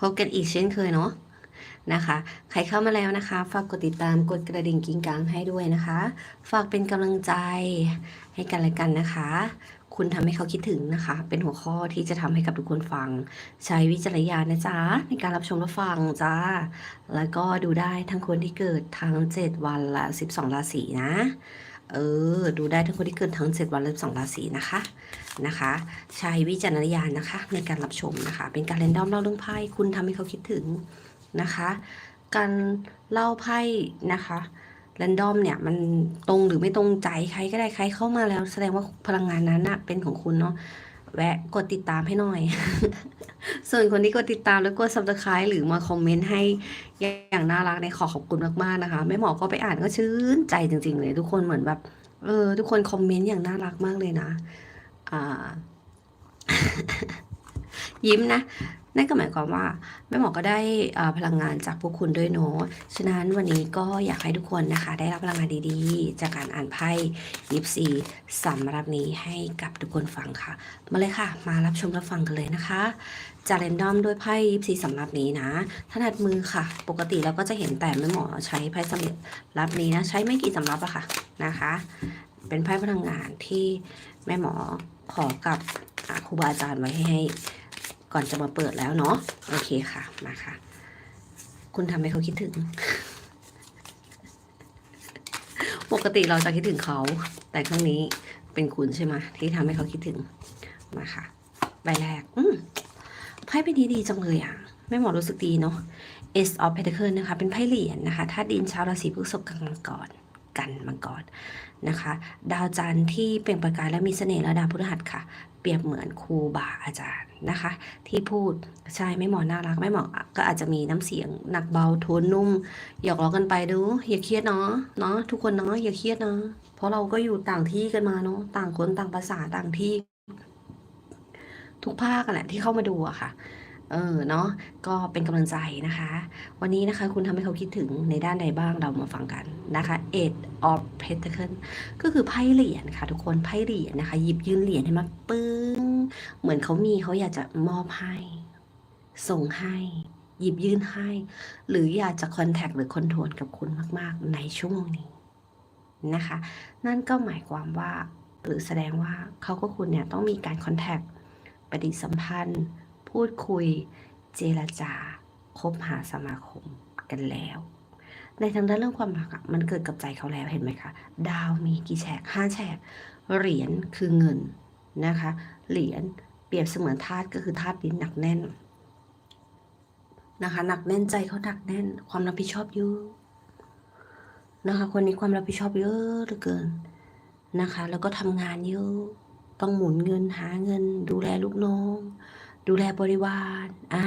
พบกันอีกเช่นเคยเนาะนะคะ ใครเข้ามาแล้วนะคะ ฝากกดติดตามกดกระดิ่งกิ้งกังให้ด้วยนะคะ ฝากเป็นกำลังใจให้กันและกันนะคะ คุณทำให้เขาคิดถึงนะคะ เป็นหัวข้อที่จะทำให้กับทุกคนฟัง ใช้วิจารณญาณนะจ๊ะ ในการรับชมรับฟังจ้า แล้วก็ดูได้ทั้งคนที่เกิดทั้ง 7 วันและ 12 ราศีนะ เออ ดูได้ทั้งคนที่เกิดทั้งเจ็ดวันและ12ราศีนะคะนะคะ ใช้วิจารณญาณนะคะ ในการรับชมนะคะ เป็นการเรนดอมเล่าเรื่องไพ่คุณทำให้เขาคิดถึงนะคะ การเล่าไพ่นะคะเรนดอมเนี่ยมันตรงหรือไม่ตรงใจใครก็ได้ใครเข้ามาแล้ว แสดงว่าพลังงานนั้นนะเป็นของคุณเนาะ แวะกดติดตามให้หน่อย ส่วนคนที่กดติดตามแล้วกด subscribe หรือมาคอมเมนต์ให้อย่างน่ารักในขอขอบคุณมากๆนะคะ แม่หมอก็ไปอ่านก็ชื่นใจจริง ๆ เลย ทุกคนเหมือนแบบ เออ ทุกคนคอมเมนต์อย่างน่ารักมากเลยนะ อ่า ยิ้มนะ นั่นก็หมายความว่าแม่หมอก็ได้พลังงานจากพวกคุณด้วยเนาะฉะนั้นวันนี้ก็อยากให้ทุกคนนะคะ ได้รับพลังงานดีๆ จากการอ่านไพ่ยิปซีสำหรับนี้ให้กับทุกคนฟังค่ะ มาเลยค่ะ มารับชมรับฟังกันเลยนะคะจะเรนดอมด้วยไพ่ยิปซีสำหรับนี้นะถนัดมือค่ะ ปกติเราก็จะเห็นแต่แม่หมอใช้ไพ่สำหรับนี้นะ ใช้ไม่กี่สำรับอะค่ะนะคะ เป็นไพ่พลังงานที่แม่หมอขอกับครูบาอาจารย์ไว้ให้ ก่อนจะมาเปิดแล้วเนาะโอเคค่ะมาค่ะ คุณทำให้เขาคิดถึง ปกติเราจะคิดถึงเขา แต่ครั้งนี้เป็นคุณใช่ไหมที่ทำให้เขาคิดถึงมาค่ะใบแรกอืมไพ่เป็นดีดีจังเลยอะแม่หมอรู้สึกดีเนาะ Ace of Pentacles นะคะ เป็นไพ่เหรียญนะคะ ถ้าดินชาวราศีพฤษภกันมังกร กันมังกรนะคะ ดาวจันทร์ที่เปล่งประกายและมีเสน่ห์และดาวพฤหัสค่ะ เปรียบเหมือนครูบาอาจารย์นะคะ ที่พูดใช่ไม่เหมอน่ารักไม่เหมอก็อาจจะมีน้ำเสียงหนักเบาโทนนุ่มหยอกล้อกันไปดูอย่าเครียดเนาะเนาะทุกคนเนาะอย่าเครียดเนาะเพราะเราก็อยู่ต่างที่กันมาเนาะต่างคนต่างภาษาต่างที่ ทุกภาคแหละที่เข้ามาดูอะค่ะ เออเนาะก็เป็นกำลังใจนะคะ วันนี้นะคะคุณทำให้เขาคิดถึงในด้านใดบ้างเรามาฟังกันนะคะ Eight of Pentacles ก็คือไพ่เหรียญค่ะ ทุกคนไพ่เหรียญนะคะ หยิบยื่นเหรียญให้มาปึ้ง เหมือนเขามีเขาอยากจะมอบให้ ส่งให้ หยิบยื่นให้ หรืออยากจะคอนแทคหรือคอนโทรลกับคุณมาก ๆ ในชั่วโมงนี้นะคะ นั่นก็หมายความว่า หรือแสดงว่าเขาก็คุณเนี่ยต้องมีการคอนแทคปฏิสัมพันธ์ พูดคุย เจรจาคบหาสมาคมกันแล้ว ในทางด้านเรื่องความรักมันเกิดกับใจเขาแล้วเห็นไหมคะดาวมีกี่แฉกห้าแฉกเหรียญคือเงินนะคะ เหรียญเปรียบเสมือนธาตุก็คือธาตุดินหนักแน่นนะคะหนักแน่นใจเขาหนักแน่น ความรับผิดชอบเยอะนะคะ คนนี้ความรับผิดชอบเยอะเหลือเกินนะคะ แล้วก็ทำงานเยอะต้องหมุนเงินหาเงิน ดูแลลูกน้อง ดูแลบริวารอ่า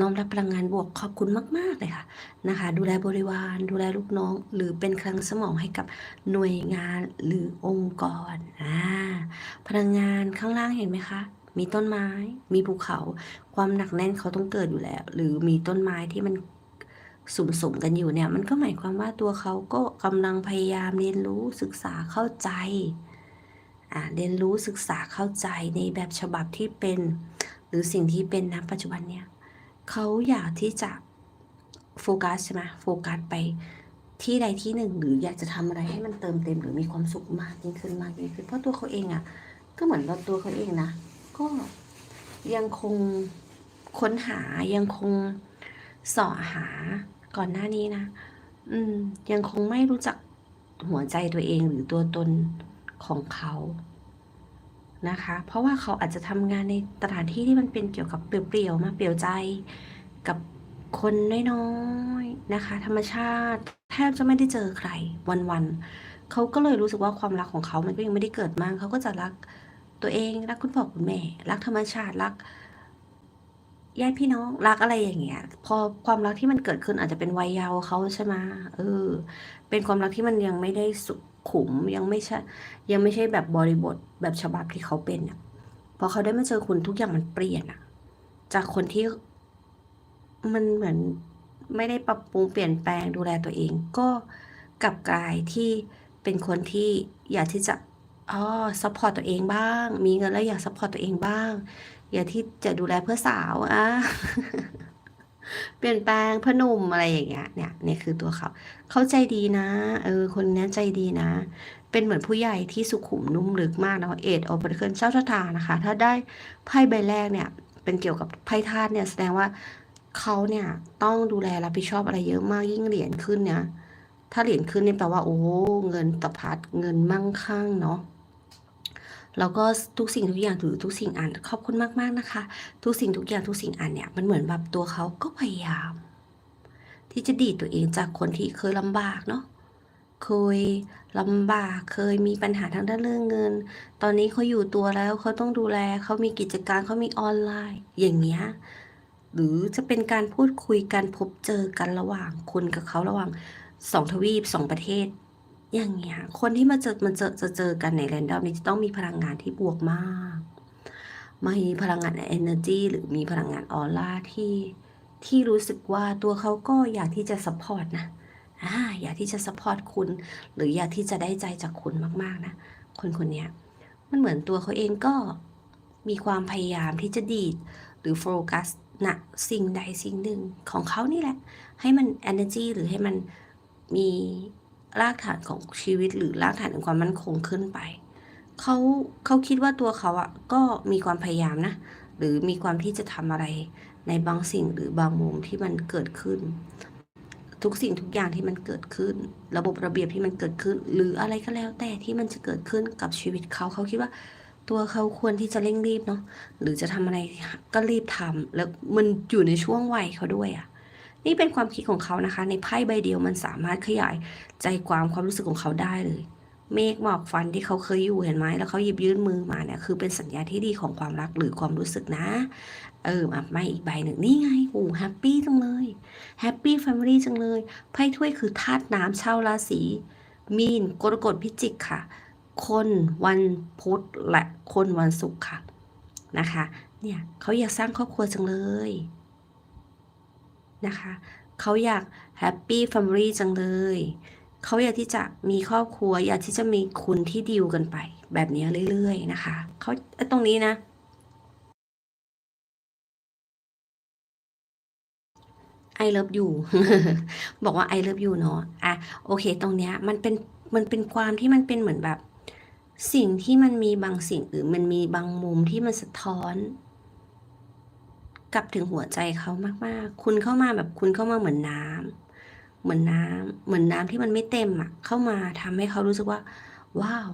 น้อมรับพลังงานบวกขอบคุณมาก ๆ เลยค่ะนะคะ ดูแลบริวาร ดูแลลูกน้อง หรือเป็นคลังสมองให้กับหน่วยงานหรือองค์กรอ่าพลังงานข้างล่างเห็นไหมคะมีต้นไม้ มีภูเขา ความหนักแน่นเขาต้องเกิดอยู่แล้ว หรือมีต้นไม้ที่มันสุ่มๆกันอยู่เนี่ย มันก็หมายความว่าตัวเขาก็กำลังพยายามเรียนรู้ศึกษาเข้าใจ เรียนรู้ศึกษาเข้าใจในแบบฉบับที่เป็น หรือสิ่งที่เป็นณปัจจุบันเนี่ยเขาอยากที่จะโฟกัสใช่ไหมโฟกัสไปที่ใดที่หนึ่ง หรืออยากจะทำอะไรให้มันเติมเต็มหรือมีความสุขมากยิ่งขึ้นมากยิ่งขึ้นเพราะตัวเขาเองอะ ก็เหมือนว่าตัวเขาเองนะก็ยังคงค้นหายังคงเสาะหาก่อนหน้านี้นะ อืม ยังคงไม่รู้จักหัวใจตัวเองหรือตัวตน ของเขานะคะ เพราะว่าเขาอาจจะทำงานในสถานที่ที่มันเป็นเกี่ยวกับเปลี่ยวๆมาเปลี่ยวใจกับคนน้อยๆนะคะ ธรรมชาติแทบจะไม่ได้เจอใครวันๆเขาก็เลยรู้สึกว่าความรักของเขามันก็ยังไม่ได้เกิดมากเขาก็จะรักตัวเองรักคุณพ่อคุณแม่รักธรรมชาติรักญาติพี่น้องรักอะไรอย่างเงี้ย พอความรักที่มันเกิดขึ้นอาจจะเป็นวัยเยาว์เขาใช่ไหมเออ เป็นความรักที่มันยังไม่ได้สุ ขุมยังไม่ใช่ ยังไม่ใช่แบบบริบทแบบฉบับที่เขาเป็นอะพอเขาได้มาเจอคุณทุกอย่างมันเปลี่ยนอะจากคนที่มันเหมือนไม่ได้ปรับปรุงเปลี่ยนแปลงดูแลตัวเอง ก็กลับกลายที่เป็นคนที่อยากที่จะอ๋อซัพพอร์ตตัวเองบ้าง มีเงินแล้วอยากซัพพอร์ตตัวเองบ้าง อย่าที่จะดูแลเพื่อสาวอะ เปลี่ยนแปลงพ่อหนุ่มอะไรอย่างเงี้ยเนี่ยเนี่ยคือตัวเขา เขาใจดีนะ เออ คนนี้ใจดีนะ เป็นเหมือนผู้ใหญ่ที่สุขุมนุ่มลึกมากนะเอ็ดออเปอร์เคิลเจ้าชะตานะคะ ถ้าได้ไพ่ใบแรกเนี่ย เป็นเกี่ยวกับไพ่ธาตุเนี่ยแสดงว่าเขาเนี่ยต้องดูแลรับผิดชอบอะไรเยอะมากยิ่งเหรียญขึ้นเนี่ยถ้าเหรียญขึ้นนี่แปลว่าโอ้เงินตะพัดเงินมั่งคั่งเนาะ แล้วก็ทุกสิ่งทุกอย่างหรือทุกสิ่งอันขอบคุณมากๆนะคะ ทุกสิ่งทุกอย่างทุกสิ่งอันเนี่ยมันเหมือนแบบตัวเขาก็พยายาม ที่จะดีดตัวเองจากคนที่เคยลำบากเนาะเคยลำบากเคยมีปัญหาทางด้านเรื่องเงิน ตอนนี้เขาอยู่ตัวแล้วเขาต้องดูแลเขามีกิจการเขามีออนไลน์ อย่างเงี้ยหรือจะเป็นการพูดคุยกันพบเจอกันระหว่างคุณกับเขาระหว่างสองทวีปสองประเทศ อย่างเงี้ย คนที่มาเจอมันเจอจะเจอกันในแรนดอมนี้จะต้องมีพลังงานที่บวกมากมีพลังงาน energy หรือมีพลังงานออร่าที่ที่รู้สึกว่าตัวเขาก็อยากที่จะ support นะอ่าอยากที่จะ support คุณ หรืออยากที่จะได้ใจจากคุณมากๆนะ คนคนเนี้ยมันเหมือนตัวเขาเองก็มีความพยายามที่จะดีด หรือโฟกัสนะสิ่งใดสิ่งหนึ่งของเขานี่แหละ ให้มัน energy หรือให้มันมี รากฐานของชีวิตหรือรากฐานของความมั่นคงขึ้นไปเขาเขาคิดว่าตัวเขาอะก็มีความพยายามนะ หรือมีความที่จะทำอะไรในบางสิ่งหรือบางมุมที่มันเกิดขึ้น ทุกสิ่งทุกอย่างที่มันเกิดขึ้น ระบบระเบียบที่มันเกิดขึ้น หรืออะไรก็แล้วแต่ที่มันจะเกิดขึ้นกับชีวิตเขาเขาคิดว่าตัวเขาควรที่จะเร่งรีบเนาะหรือจะทำอะไรก็รีบทำแล้วมันอยู่ในช่วงวัยเขาด้วยอะ นี่เป็นความคิดของเขานะคะ ในไพ่ใบเดียวมันสามารถขยายใจความความรู้สึกของเขาได้เลย เมฆหมอกฟันที่เขาเคยอยู่เห็นไหมแล้วเขาหยิบยื่นมือมาเนี่ยคือเป็นสัญญาณที่ดีของความรักหรือความรู้สึกนะ เออมาไม่อีกใบหนึ่งนี่ไงโอ้แฮปปี้จังเลยแฮปปี้แฟมิลี่จังเลยไพ่ถ้วยคือธาตุน้ำเช่าราศีมีนกรกฎพิจิกค่ะ คนวันพุธและคนวันศุกร์ค่ะนะคะ เนี่ยเขาอยากสร้างครอบครัวจังเลย นะคะ เขาอยากแฮปปี้แฟมิลี่จังเลย เขาอยากที่จะมีครอบครัว อยากที่จะมีคุณที่ดิวกันไป แบบนี้เรื่อย ๆ นะคะ เขาตรงนี้นะไอเลิฟยูบอกว่าไอเลิฟยูเนาะอะโอเค ตรงเนี้ยมันเป็นมันเป็นความที่มันเป็นเหมือนแบบ สิ่งที่มันมีบางสิ่งหรือมันมีบางมุมที่มันสะท้อน กลับถึงหัวใจเขามากๆ คุณเข้ามาแบบคุณเข้ามาเหมือนน้ำเหมือนน้ำเหมือนน้ำที่มันไม่เต็มอะ เข้ามาทำให้เขารู้สึกว่า ว้าว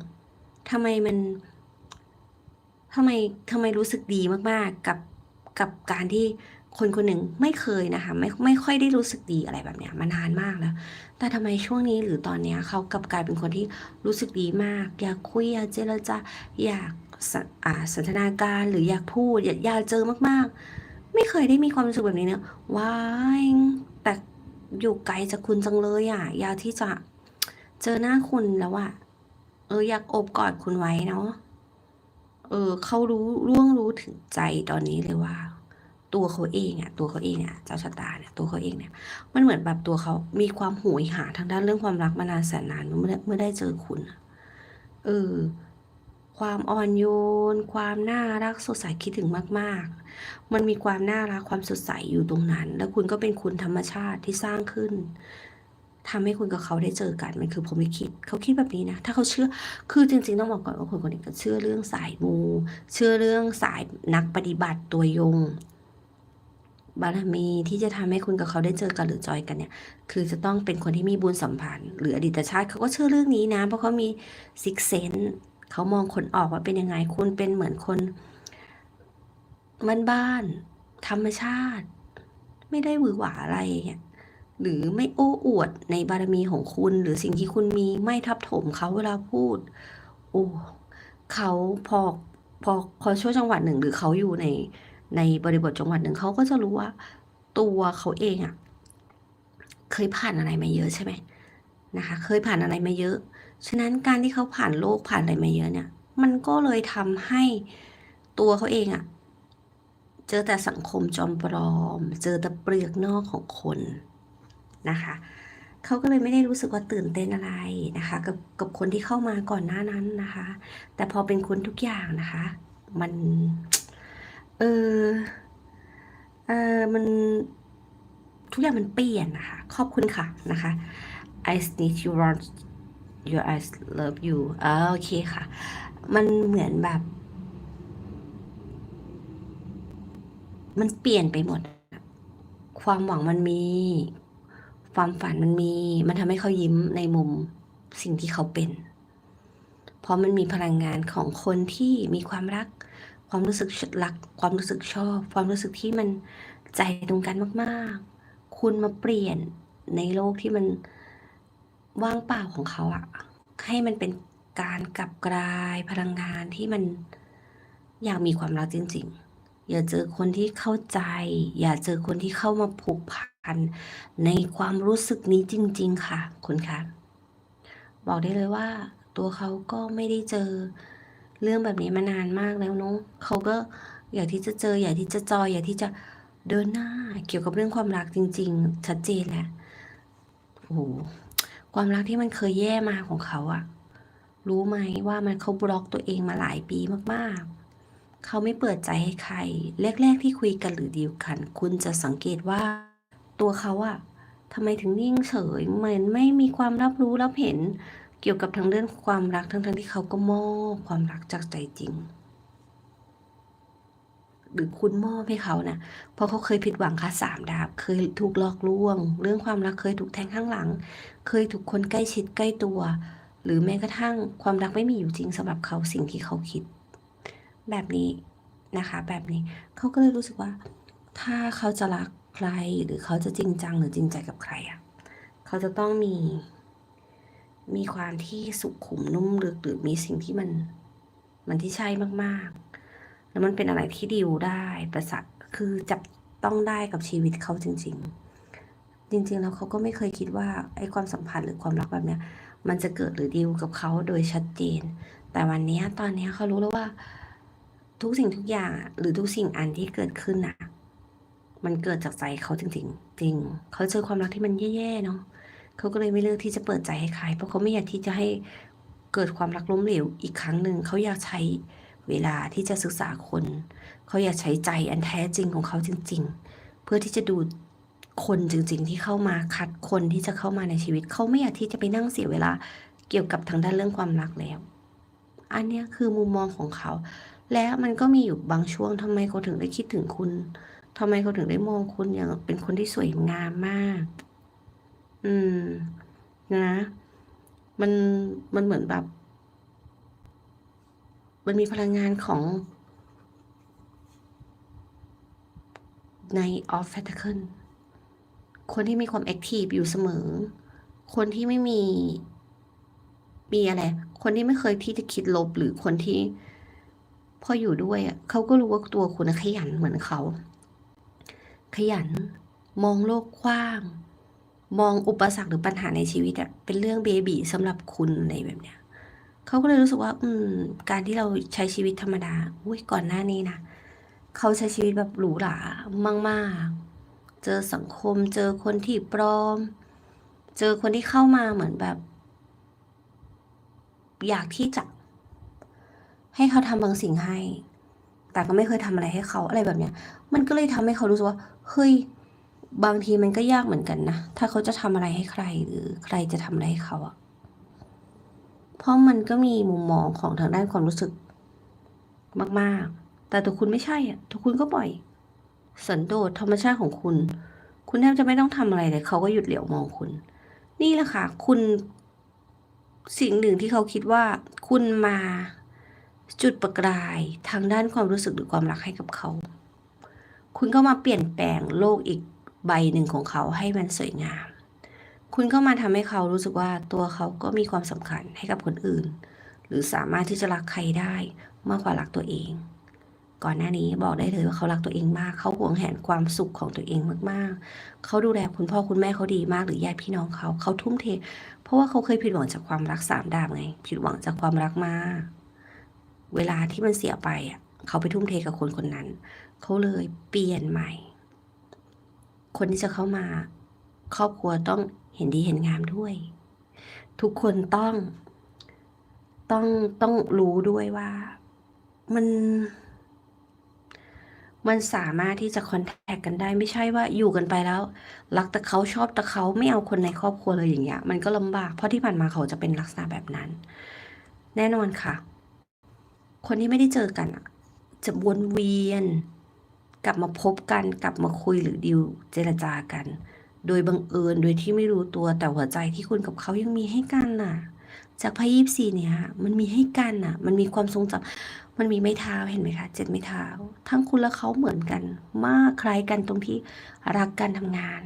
ทำไมมันทำไมทำไมรู้สึกดีมากๆ กับกับการที่คนคนหนึ่งไม่เคยนะคะ ไม่ไม่ค่อยได้รู้สึกดีอะไรแบบเนี้ยมานานมากแล้ว แต่ทำไมช่วงนี้หรือตอนเนี้ยเขากลับกลายเป็นคนที่รู้สึกดีมาก อยากคุยอยากเจรจาอยากสอ่าสันทนาการหรืออยากพูดอยากอยากเจอมากๆ ไม่เคยได้มีความรู้สึกแบบนี้เนี่ยว้ายแต่อยู่ไกลจากคุณจังเลยอะ อยากที่จะเจอหน้าคุณแล้วอะ เออ อยากอบกอดคุณไว้เนาะ เออ เขารู้ร่วงรู้ถึงใจตอนนี้เลยว่า ตัวเขาเองอะ ตัวเขาเองอะ เจ้าชะตาเนี่ย ตัวเขาเองเนี่ย มันเหมือนแบบตัวเขามีความโหยหาทางด้านเรื่องความรักมานานแสนนานเมื่อได้เมื่อได้เจอคุณ เออ ความอ่อนโยน ความน่ารักสดใสคิดถึงมาก ๆ มันมีความน่ารักความสดใสอยู่ตรงนั้น แล้วคุณก็เป็นคุณธรรมชาติที่สร้างขึ้นทำให้คุณกับเขาได้เจอกันมันคือผมลิขิตเขาคิดแบบนี้นะ ถ้าเขาเชื่อคือจริง ๆ ต้องบอกก่อนว่าคนคนนี้ก็เชื่อเรื่องสายมูเชื่อเรื่องสายนักปฏิบัติตัวยงบารมีที่จะทำให้คุณกับเขาได้เจอกันหรือจอยกันเนี่ย คือจะต้องเป็นคนที่มีบุญสัมพันธ์ หรืออดีตชาติเขาก็เชื่อเรื่องนี้นะ เพราะเขามีซิกเซน เขามองคนออกว่าเป็นยังไง คุณเป็นเหมือนคนบ้านธรรมชาติ ไม่ได้หวือหวาอะไรเนี่ยหรือไม่โอ้อวดในบารมีของคุณ หรือสิ่งที่คุณมีไม่ทับถมเขาเวลาพูด โอ้เขาพอพอพอช่วงจังหวัดหนึ่ง หรือเขาอยู่ในในบริบทจังหวัดหนึ่งเขาก็จะรู้ว่า ตัวเขาเองอะ่ะ เคยผ่านอะไรมาเยอะใช่ไหมนะคะ เคยผ่านอะไรมาเยอะ ฉะนั้นการที่เขาผ่านโลกผ่านอะไรมาเยอะเนี่ย มันก็เลยทำให้ตัวเขาเองอะ่ะ เจอแต่สังคมจอมปลอม เจอแต่เปลือกนอกของคนนะคะเขาก็เลยไม่ได้รู้สึกว่าตื่นเต้นอะไรนะคะ กับกับคนที่เข้ามาก่อนหน้านั้นนะคะ แต่พอเป็นคุณทุกอย่างนะคะ มัน เออเออมันทุกอย่างมันเปลี่ยนนะคะ ขอบคุณค่ะนะคะ I need you want your eyes love you อ่าโอเคค่ะ มันเหมือนแบบ มันเปลี่ยนไปหมด ความหวังมันมี ความฝันมันมี มันทำให้เขายิ้มในมุมสิ่งที่เขาเป็น เพราะมันมีพลังงานของคนที่มีความรัก ความรู้สึกรัก ความรู้สึกชอบ ความรู้สึกที่มันใจตรงกันมาก ๆ คุณมาเปลี่ยนในโลกที่มัน ว่างเปล่าของเขาอะให้มันเป็นการกลับกลายพลังงานที่มันอยากมีความรักจริง ๆ อย่าเจอคนที่เข้าใจ อย่าเจอคนที่เข้ามาผูกพันในความรู้สึกนี้จริง ๆ ค่ะ คุณคะบอกได้เลยว่า ตัวเขาก็ไม่ได้เจอเรื่องแบบนี้มานานมากแล้วเนาะเขาก็อยากที่จะเจอ อยากที่จะจอยอยากที่จะเดินหน้าเกี่ยวกับเรื่องความรักจริง ๆ ชัดเจนแหละโอ้โห ความรักที่มันเคยแย่มาของเขาอะรู้ไหมว่ามันเขาบล็อกตัวเองมาหลายปีมากๆ เขาไม่เปิดใจให้ใคร แรก ๆ ที่คุยกันหรือดีลกัน คุณจะสังเกตว่า ตัวเขาอะทำไมถึงนิ่งเฉย เหมือนไม่มีความรับรู้รับเห็นเกี่ยวกับทางเรื่องความรักทั้งๆที่เขาก็มอบความรักจากใจจริง หรือคุณมอบให้เขานะเพราะเขาเคยผิดหวังค่ะสามดาบ เคยถูกหลอกลวง เรื่องความรักเคยถูกแทงข้างหลัง เคยถูกคนใกล้ชิดใกล้ตัว หรือแม้กระทั่งความรักไม่มีอยู่จริงสำหรับเขาสิ่งที่เขาคิด แบบนี้นะคะ แบบนี้เขาก็เลยรู้สึกว่า ถ้าเขาจะรักใครหรือเขาจะจริงจังหรือจริงใจกับใครอะเขาจะต้องมี มีความที่สุขุมนุ่มลึกหรือมีสิ่งที่มัน มันที่ใช่มากๆ แล้วมันเป็นอะไรที่ดิวได้ประสักคือจับต้องได้กับชีวิตเขาจริง ๆ จริงๆแล้วเขาก็ไม่เคยคิดว่าไอ้ความสัมพันธ์หรือความรักแบบเนี้ย มันจะเกิดหรือดิวกับเขาโดยชัดเจน แต่วันนี้ตอนนี้เขารู้แล้วว่า ทุกสิ่งทุกอย่างหรือทุกสิ่งอันที่เกิดขึ้นน่ะ มันเกิดจากใจเขาจริง ๆ จริง เขาเจอความรักที่มันแย่ๆเนาะเขาก็เลยไม่เลือกที่จะเปิดใจให้ใคร เพราะเขาไม่อยากที่จะให้เกิดความรักล้มเหลวอีกครั้งหนึ่งเขาอยากใช้เวลาที่จะศึกษาคน เขาอยากใช้ใจอันแท้จริงของเขาจริง ๆ เพื่อที่จะดู คนจริงๆที่เข้ามาคัดคนที่จะเข้ามาในชีวิต เขาไม่อยากที่จะไปนั่งเสียเวลาเกี่ยวกับทางด้านเรื่องความรักแล้ว อันนี้คือมุมมองของเขา และมันก็มีอยู่บางช่วงทำไมเขาถึงได้คิดถึงคุณทำไมเขาถึงได้มองคุณอย่างเป็นคนที่สวยงามมาก อืม นะ มันมันเหมือนแบบ มันมีพลังงานของในออฟแฟตเคิล คนที่มีความแอคทีฟอยู่เสมอ คนที่ไม่มี มีอะไร คนที่ไม่เคยที่จะคิดลบหรือคนที่ พออยู่ด้วยอะเขาก็รู้ว่าตัวคุณขยันเหมือนเขา ขยัน มองโลกกว้าง มองอุปสรรคหรือปัญหาในชีวิตอะเป็นเรื่องเบบีสำหรับคุณอะไรแบบเนี้ยเขาก็เลยรู้สึกว่า อืม การที่เราใช้ชีวิตธรรมดาอุ้ยก่อนหน้านี้นะเขาใช้ชีวิตแบบหรูหรามาก ๆ เจอสังคม เจอคนที่ปลอม เจอคนที่เข้ามาเหมือนแบบ อยากที่จะ ให้เขาทำบางสิ่งให้ แต่ก็ไม่เคยทำอะไรให้เขาอะไรแบบเนี้ย มันก็เลยทำให้เขารู้สึกว่าเฮ้ยบางทีมันก็ยากเหมือนกันนะ ถ้าเขาจะทำอะไรให้ใคร หรือใครจะทำอะไรให้เขาอะเพราะมันก็มีมุมมองของทางด้านความรู้สึกมาก ๆ แต่ตัวคุณไม่ใช่อะตัวคุณก็ปล่อย สันโดษธรรมชาติของคุณ คุณแทบจะไม่ต้องทำอะไรเลยเขาก็หยุดเหลียวมองคุณ นี่แหละค่ะ คุณสิ่งหนึ่งที่เขาคิดว่า คุณมาจุดประกายทางด้านความรู้สึกหรือความรักให้กับเขา คุณก็มาเปลี่ยนแปลงโลกอีกใบหนึ่งของเขาให้มันสวยงาม คุณก็มาทำให้เขารู้สึกว่าตัวเขาก็มีความสำคัญให้กับคนอื่น หรือสามารถที่จะรักใครได้มากกว่ารักตัวเอง ก่อนหน้านี้บอกได้เลยว่าเขารักตัวเองมาก เขาหวงแหนความสุขของตัวเองมากๆ เขาดูแลคุณพ่อคุณแม่เขาดีมากหรือญาติพี่น้องเขา เขาทุ่มเท เพราะว่าเขาเคยผิดหวังจากความรักสามดาบไง ผิดหวังจากความรักมาเวลาที่มันเสียไปอะ เขาไปทุ่มเทกับคนคนนั้น เขาเลยเปลี่ยนใหม่ คนที่จะเข้ามา ครอบครัวต้องเห็นดีเห็นงามด้วย ทุกคนต้อง ต้องต้องรู้ด้วยว่า มัน มันสามารถที่จะคอนแทคกันได้ไม่ใช่ว่าอยู่กันไปแล้ว รักแต่เขาชอบแต่เขาไม่เอาคนในครอบครัวเลยอย่างเงี้ย มันก็ลำบากเพราะที่ผ่านมาเขาจะเป็นลักษณะแบบนั้น แน่นอนค่ะ คนที่ไม่ได้เจอกันอะจะวนเวียน กลับมาพบกันกลับมาคุยหรือดิวเจรจากัน โดยบังเอิญโดยที่ไม่รู้ตัวแต่หัวใจที่คุณกับเขายังมีให้กันน่ะ จากไพ่ยิปซีเนี่ยมันมีให้กันน่ะ มันมีความทรงจำ มันมีไม้เท้าเห็นไหมคะเจ็ดไม้เท้า ทั้งคุณและเขาเหมือนกัน มากคล้ายกันตรงที่รักการทำงาน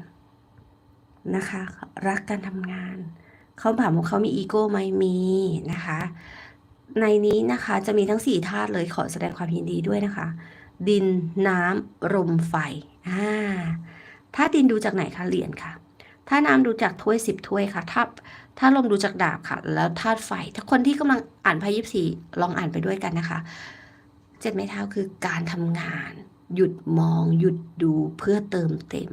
นะคะ รักการทำงาน เขาถามว่าเขามีอีโก้ไหมมีนะคะ ในนี้นะคะจะมีทั้งสี่ธาตุเลยขอแสดงความยินดีด้วยนะคะ ดินน้ำลมไฟอ่าถ้าดินดูจากไหนคะเหรียญค่ะถ้าน้ำดูจากถ้วยสิบถ้วยค่ะถ้า ถ้าลมดูจากดาบค่ะ แล้วธาตุไฟ ถ้าคนที่กำลังอ่านไพ่ยิปซีลองอ่านไปด้วยกันนะคะ เจ็ดไม้เท้าคือการทำงาน หยุดมอง หยุดดูเพื่อเติมเต็ม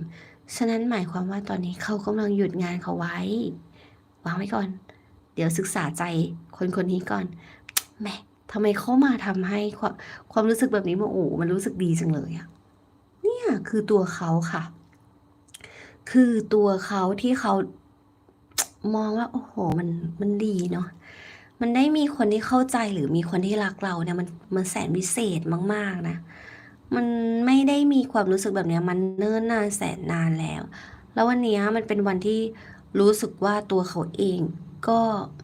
ฉะนั้นหมายความว่าตอนนี้เขากำลังหยุดงานเขาไว้ วางไว้ก่อน เดี๋ยวศึกษาใจคนคนนี้ก่อนแหม่ทำไมเขามาทำให้ความความรู้สึกแบบนี้มาโอ้มันรู้สึกดีจังเลยอะเนี่ยคือตัวเขาค่ะ คือตัวเขาที่เขา มองว่าโอ้โห มันมันดีเนาะมันได้มีคนที่เข้าใจหรือมีคนที่รักเราเนี่ยมันมันแสนวิเศษมาก ๆ นะ มันไม่ได้มีความรู้สึกแบบนี้มันเนิ่นนานแสนนานแล้ว แล้ววันนี้มันเป็นวันที่รู้สึกว่าตัวเขาเองก็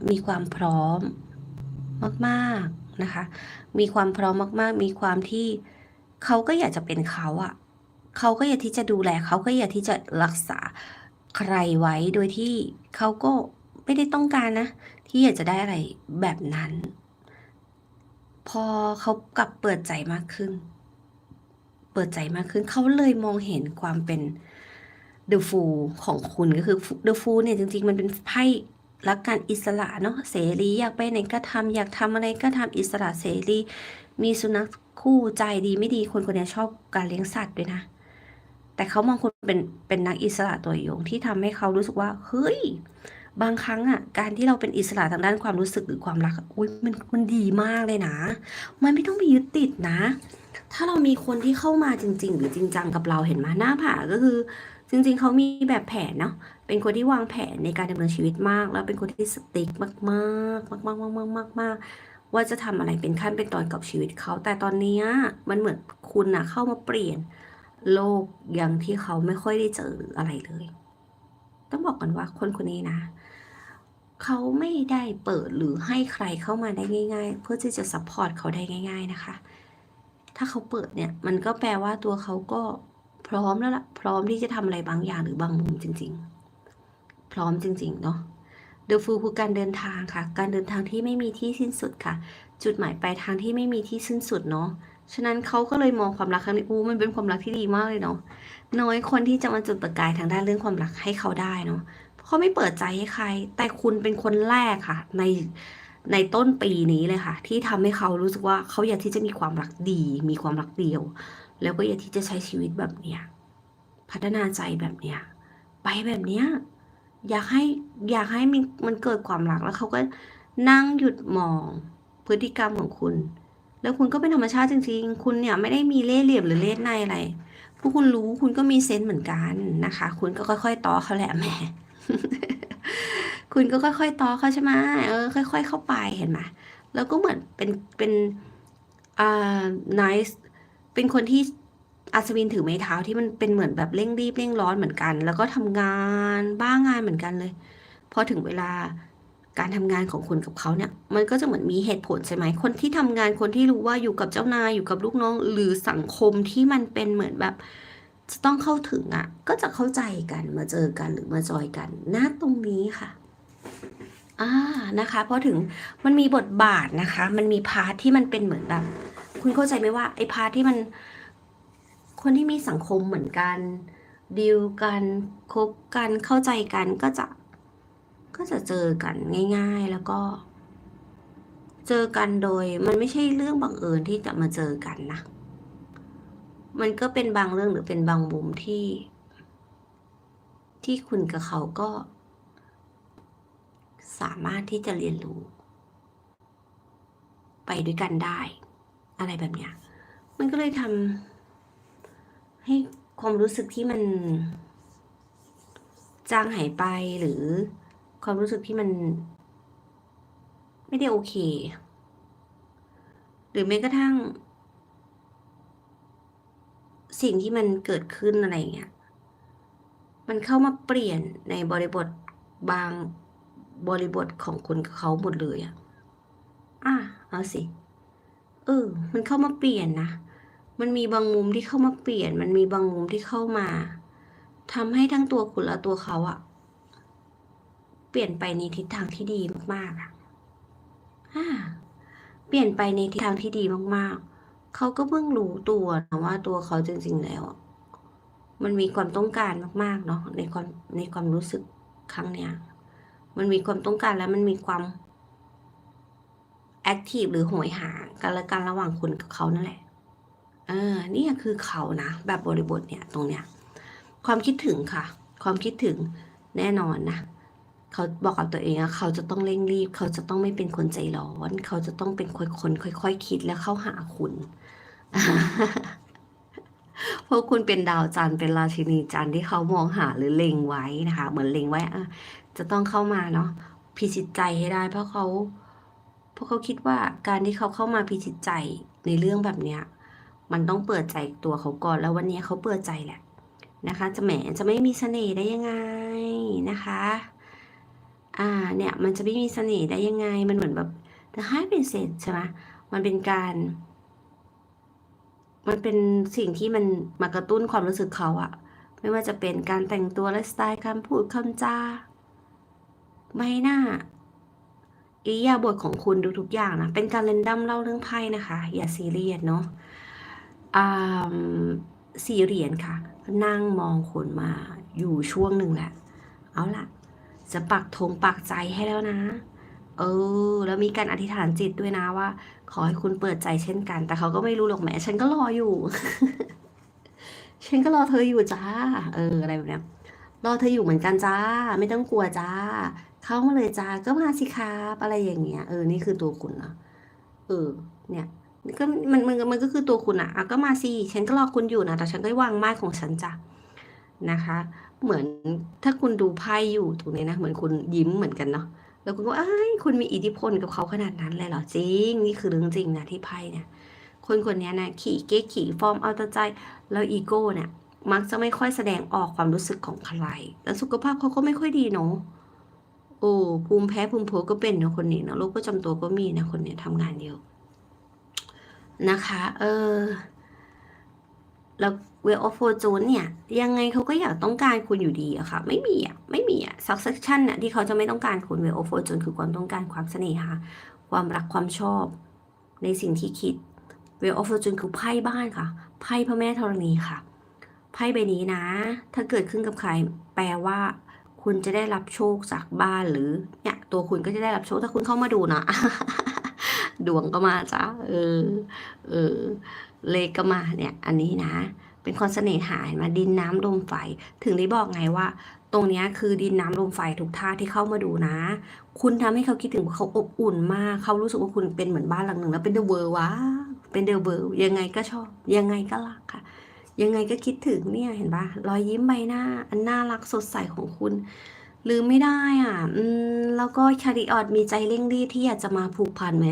มีความพร้อมมากๆนะคะ มีความพร้อมมากๆ มีความที่เขาก็อยากจะเป็นเขาอะเขาก็อยากที่จะดูแลเขาก็อยากที่จะรักษา ใครไว้โดยที่เขาก็ไม่ได้ต้องการนะ ที่อยากจะได้อะไรแบบนั้น พอเขากลับเปิดใจมากขึ้น เปิดใจมากขึ้นเขาเลยมองเห็นความเป็น The Fool ของคุณก็คือ The Fool เนี่ยจริงๆ มันเป็นไพ่รักการอิสระเนาะเสรีอยากไปไหนก็ทำอยากทำอะไรก็ทำอิสระเสรี มีสุนัขคู่ใจดีไม่ดีคนคนนี้ชอบการเลี้ยงสัตว์ด้วยนะ แต่เขามองคุณเป็นเป็นนักอิสระตัวยงที่ทำให้เขารู้สึกว่าเฮ้ยบางครั้งอะการที่เราเป็นอิสระทางด้านความรู้สึกหรือความรักอุ้ยมันมันดีมากเลยนะ มันไม่ต้องไปยึดติดนะ ถ้าเรามีคนที่เข้ามาจริง ๆ หรือจริงจังกับเราเห็นไหมหน้าผาก็คือ จริง ๆเขามีแบบแผนเนาะเป็นคนที่วางแผนในการดำเนินชีวิตมาก แล้วเป็นคนที่สติ๊กมากมากมากมากมากมากมากว่าจะทำอะไรเป็นขั้นเป็นตอนกับชีวิตเขาแต่ตอนนี้มันเหมือนคุณอะเข้ามาเปลี่ยน โลกอย่างที่เขาไม่ค่อยได้เจออะไรเลย ต้องบอกกันว่าคนคนนี้นะ เขาไม่ได้เปิดหรือให้ใครเข้ามาได้ง่าย ๆ เพื่อที่จะซัพพอร์ตเขาได้ง่าย ๆนะคะ ถ้าเขาเปิดเนี่ยมันก็แปลว่าตัวเขาก็พร้อมแล้วล่ะพร้อมที่จะทำอะไรบางอย่างหรือบางมุมจริง ๆ พร้อมจริง ๆ เนาะ The Fool คือการเดินทางค่ะ การเดินทางที่ไม่มีที่สิ้นสุดค่ะ จุดหมายปลายทางที่ไม่มีที่สิ้นสุดเนาะ ฉะนั้นเขาก็เลยมองความรักครั้งนี้อู้มันเป็นความรักที่ดีมากเลยเนาะน้อยคนที่จะมาจุดประกายทางด้านเรื่องความรักให้เขาได้เนาะเพราะเขาไม่เปิดใจให้ใคร แต่คุณเป็นคนแรกค่ะ ในในต้นปีนี้เลยค่ะ ที่ทำให้เขารู้สึกว่าเขาอยากที่จะมีความรักดี มีความรักเดียว แล้วก็อยากที่จะใช้ชีวิตแบบเนี้ยพัฒนาใจแบบเนี้ยไปแบบเนี้ยอยากให้อยากให้มันเกิดความรักแล้วเขาก็นั่งหยุดมองพฤติกรรมของคุณ แล้วคุณก็เป็นธรรมชาติจริงๆ คุณเนี่ยไม่ได้มีเล่ห์เหลี่ยมหรือเล่ห์ในอะไรพวกคุณรู้คุณก็มีเซนส์เหมือนกันนะคะ คุณก็ค่อยๆต่อเขาแหละแม่คุณก็ค่อยๆต่อเขาใช่ไหมเออค่อย ๆ เข้าไปเห็นไหมแล้วก็เหมือนเป็นเป็นอ่า nice เป็นคนที่อัศวินถือไม้เท้าที่มันเป็นเหมือนแบบเร่งรีบเร่งร้อนเหมือนกัน แล้วก็ทำงานบ้างานเหมือนกันเลย พอถึงเวลา การทำงานของคุณกับเขาเนี่ยมันก็จะเหมือนมีเหตุผลใช่ไหมคนที่ทำงานคนที่รู้ว่าอยู่กับเจ้านายอยู่กับลูกน้อง หรือสังคมที่มันเป็นเหมือนแบบจะต้องเข้าถึงอะ ก็จะเข้าใจกันมาเจอกันหรือมาจอยกันณตรงนี้ค่ะอ่านะคะพอถึงมันมีบทบาทนะคะ มันมีพาร์ทที่มันเป็นเหมือนแบบ คุณเข้าใจไหมว่าไอ้พาร์ทที่มัน คนที่มีสังคมเหมือนกันดีลกันคบกันเข้าใจกันก็จะ ก็จะเจอกันง่าย ๆ แล้วก็ เจอกันโดยมันไม่ใช่เรื่องบังเอิญที่จะมาเจอกันนะ มันก็เป็นบางเรื่องหรือเป็นบางมุมที่ ที่คุณกับเขาก็ สามารถที่จะเรียนรู้ ไปด้วยกันได้ อะไรแบบเนี้ย มันก็เลยทำให้ความรู้สึกที่มันจางหายไปหรือ ความรู้สึกที่มัน ไม่ได้โอเค หรือแม้กระทั่ง สิ่งที่มันเกิดขึ้นอะไรเงี้ย มันเข้ามาเปลี่ยนในบริบทบางบริบทของคุณกับเขาหมดเลยอะอะเอาสิ เออ มันเข้ามาเปลี่ยนนะ มันมีบางมุมที่เข้ามาเปลี่ยน มันมีบางมุมที่เข้ามาทำให้ทั้งตัวคุณและตัวเขาอะ เปลี่ยนไปในทิศทางที่ดีมากๆอะอ่าเปลี่ยนไปในทิศทางที่ดีมากๆ เขาก็เพิ่งรู้ตัวนะว่าตัวเขาจริงๆแล้ว มันมีความต้องการมากๆเนาะในความในความรู้สึกครั้งเนี้ย มันมีความต้องการและมันมีความแอคทีฟหรือโหยหากันและกันระหว่างคุณกับเขานั่นแหละ เออ นี่คือเขานะ แบบบริบทเนี่ยตรงเนี้ย ความคิดถึงค่ะ ความคิดถึงแน่นอนนะ เขาบอกกับตัวเองว่าเขาจะต้องเร่งรีบ เขาจะต้องไม่เป็นคนใจร้อน เขาจะต้องเป็นคนคนค่อย ๆ คิดแล้วเข้าหาคุณเพราะคุณเป็นดาวจันทร์เป็นราชินีจันทร์ที่เขามองหาหรือเล็งไว้นะคะ เหมือนเล็งไว้อะจะต้องเข้ามาเนาะพิชิตใจให้ได้ เพราะเขาเพราะเขาคิดว่าการที่เขาเข้ามาพิชิตใจในเรื่องแบบเนี้ย มันต้องเปิดใจตัวเขาก่อนแล้ววันนี้เขาเปิดใจแหละนะคะ จะแหมจะไม่มีเสน่ห์ได้ยังไงนะคะ อ่าเนี่ยมันจะไม่มีเสน่ห์ได้ยังไง มันเหมือนแบบจะให้เป็นเสร็จใช่ไหมมันเป็นการ มันเป็นสิ่งที่มันมากระตุ้นความรู้สึกเขาอะไม่ว่าจะเป็นการแต่งตัวและสไตล์การพูดคำจาใบหน้าอิยาบถของคุณดูทุกอย่างนะ เป็นการเรนดัมเล่าเรื่องไพ่นะคะ อย่าซีเรียสเนาะอ่าสี่เหรียญค่ะ นั่งมองคุณมาอยู่ช่วงหนึ่งแหละ เอาล่ะ จะปักธงปักใจให้แล้วนะ เออ แล้วมีการอธิษฐานจิตด้วยนะว่า ขอให้คุณเปิดใจเช่นกัน แต่เขาก็ไม่รู้หรอกแหมฉันก็รออยู่ ฉันก็รอเธออยู่จ้า เออ อะไรแบบเนี้ยรอเธออยู่เหมือนกันจ้า ไม่ต้องกลัวจ้า เข้ามาเลยจ้า ก็มาสิครับอะไรอย่างเงี้ย เออ นี่คือตัวคุณนะเออ เนี่ยก็มันมันมันก็คือตัวคุณอะอะก็มาสิ ฉันก็รอคุณอยู่นะ แต่ฉันก็วางไม้ของฉันจ้ะนะคะ เหมือนถ้าคุณดูไพ่อยู่ตรงนี้นะ เหมือนคุณยิ้มเหมือนกันเนาะแล้วคุณก็อ้ายคุณมีอิทธิพลกับเขาขนาดนั้นเลยเหรอจริง นี่คือเรื่องจริงนะที่ไพ่เนี่ย คนคนนี้นะขี่เก๊กขี่ฟอร์มเอาแต่ใจแล้วอีโก้เนี่ยมักจะไม่ค่อยแสดงออกความรู้สึกของใคร แล้วสุขภาพเขาก็ไม่ค่อยดีเนาะโอ้ภูมิแพ้ภูมิโพก็เป็นนะคนนี้นะโรคประจำตัวก็มีนะคนเนี้ยทำงานเยอะนะคะ เออ แล้วเวลออฟโฟจูนเนี่ย ยังไงเขาก็อยากต้องการคุณอยู่ดีอะค่ะ ไม่มีอะไม่มีอะซักเซสชันอะที่เขาจะไม่ต้องการคุณเวลออฟโฟจูนคือความต้องการความเสน่หาความรักความชอบ ในสิ่งที่คิดเวลออฟโฟจูนคือไพ่บ้านค่ะไพ่พระแม่ธรณีค่ะไพ่ใบนี้นะ ถ้าเกิดขึ้นกับใคร แปลว่า คุณจะได้รับโชคจากบ้านหรือเนี่ยตัวคุณก็จะได้รับโชคถ้าคุณเข้ามาดูนะดวงก็มาจ้ะเออเออ เลก็มาเนี่ยอันนี้นะ เป็นคนเสน่หาเห็นไหมาดินน้ำลมไฟ ถึงได้บอกไงว่า ตรงนี้คือดินน้ำลมไฟทุกท่าที่เข้ามาดูนะ คุณทำให้เขาคิดถึงว่าเขาอบอุ่นมาก เขารู้สึกว่าคุณเป็นเหมือนบ้านหลังหนึ่งแล้วเป็นเดอะเวิร์วะเป็นเดอะเวิร์ยังไงก็ชอบ ยังไงก็รักค่ะ ยังไงก็คิดถึงเนี่ยเห็นปะรอยยิ้มใบหน้า อันน่ารักสดใสของคุณลืมไม่ได้อะ อืม แล้วก็คาริออดมีใจเร่งรีบที่อยากจะมาผูกพันแหม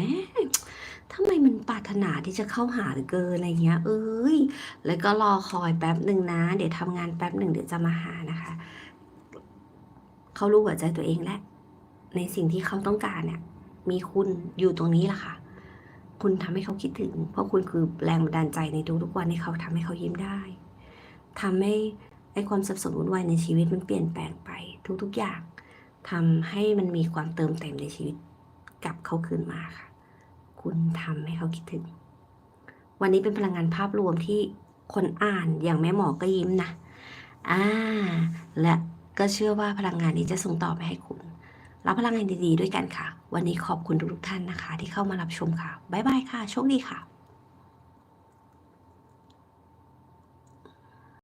ทำไมมันปรารถนาที่จะเข้าหาเหลือเกินอะไรเงี้ย เอ้ย แล้วก็รอคอยแป๊บหนึ่งนะ เดี๋ยวทำงานแป๊บหนึ่งเดี๋ยวจะมาหานะคะ เขารู้หัวใจตัวเองแล้วในสิ่งที่เขาต้องการเนี่ย มีคุณอยู่ตรงนี้แหละค่ะ คุณทำให้เขาคิดถึง เพราะคุณคือแรงบันดาลใจในทุกๆวันที่เขาทำให้เขายิ้มได้ทำให้ไอ้ความสับสนวุ่นวายในชีวิตมันเปลี่ยนแปลงไปทุกๆอย่างทำให้มันมีความเติมเต็มในชีวิตกลับเขาคืนมาค่ะ คุณทำให้เขาคิดถึง วันนี้เป็นพลังงานภาพรวมที่คนอ่านอย่างแม่หมอก็ยิ้มนะอ่าและก็เชื่อว่าพลังงานนี้จะส่งต่อไปให้คุณ รับพลังงานดีๆด้วยกันค่ะ วันนี้ขอบคุณทุกๆท่านนะคะ ที่เข้ามารับชมค่ะ บ๊ายบายค่ะ โชคดีค่ะ